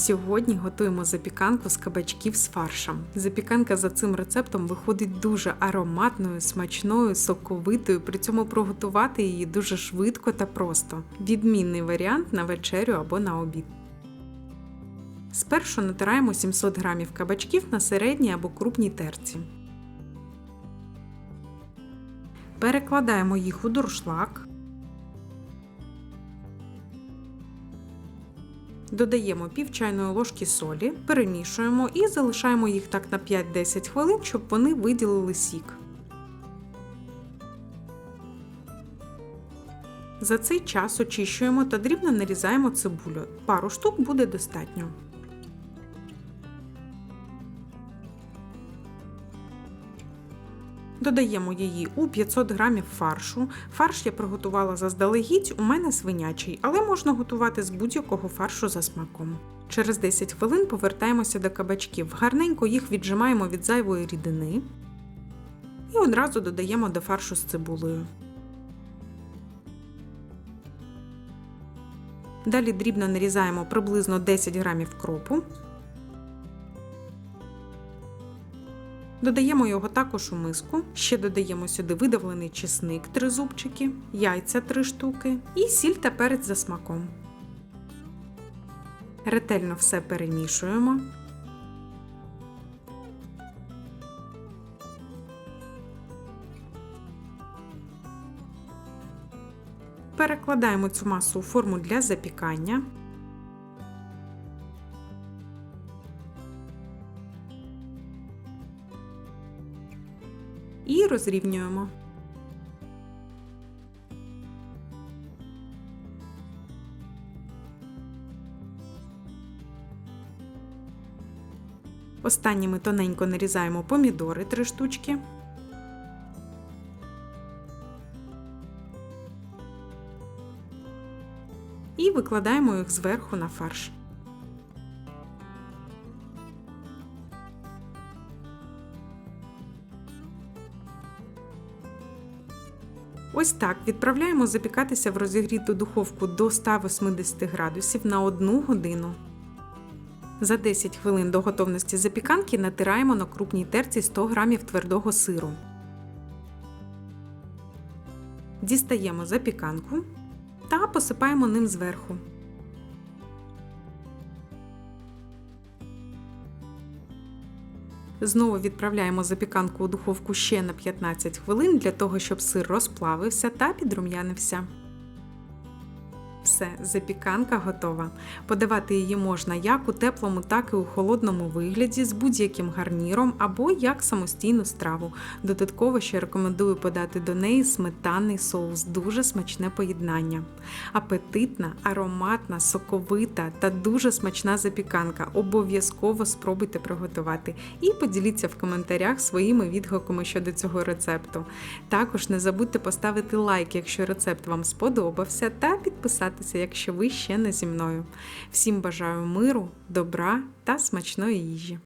Сьогодні готуємо запіканку з кабачків з фаршем. Запіканка за цим рецептом виходить дуже ароматною, смачною, соковитою, при цьому приготувати її дуже швидко та просто. Відмінний варіант на вечерю або на обід. Спершу натираємо 700 г кабачків на середній або крупній терці. Перекладаємо їх у дуршлаг. Додаємо пів чайної ложки солі, перемішуємо і залишаємо їх так на 5-10 хвилин, щоб вони виділили сік. За цей час очищуємо та дрібно нарізаємо цибулю. Пару штук буде достатньо. Додаємо її у 500 г фаршу. Фарш я приготувала заздалегідь, у мене свинячий, але можна готувати з будь-якого фаршу за смаком. Через 10 хвилин повертаємося до кабачків. Гарненько їх віджимаємо від зайвої рідини і одразу додаємо до фаршу з цибулею. Далі дрібно нарізаємо приблизно 10 г кропу. Додаємо його також у миску. Ще додаємо сюди видавлений чесник 3 зубчики, яйця 3 штуки і сіль та перець за смаком. Ретельно все перемішуємо. Перекладаємо цю масу у форму для запікання. І розрівнюємо. Останніми тоненько нарізаємо помідори 3 штучки. І викладаємо їх зверху на фарш. Ось так відправляємо запікатися в розігріту духовку до 180 градусів на 1 годину. За 10 хвилин до готовності запіканки натираємо на крупній терці 100 г твердого сиру. Дістаємо запіканку та посипаємо ним зверху. Знову відправляємо запіканку у духовку ще на 15 хвилин для того, щоб сир розплавився та підрум'янився. Все, запіканка готова. Подавати її можна як у теплому, так і у холодному вигляді з будь-яким гарніром або як самостійну страву. Додатково ще рекомендую подати до неї сметанний соус, дуже смачне поєднання. Апетитна, ароматна, соковита та дуже смачна запіканка. Обов'язково спробуйте приготувати і поділіться в коментарях своїми відгуками щодо цього рецепту. Також не забудьте поставити лайк, якщо рецепт вам сподобався, та підписатися, якщо ви ще не зі мною. Всім бажаю миру, добра та смачної їжі!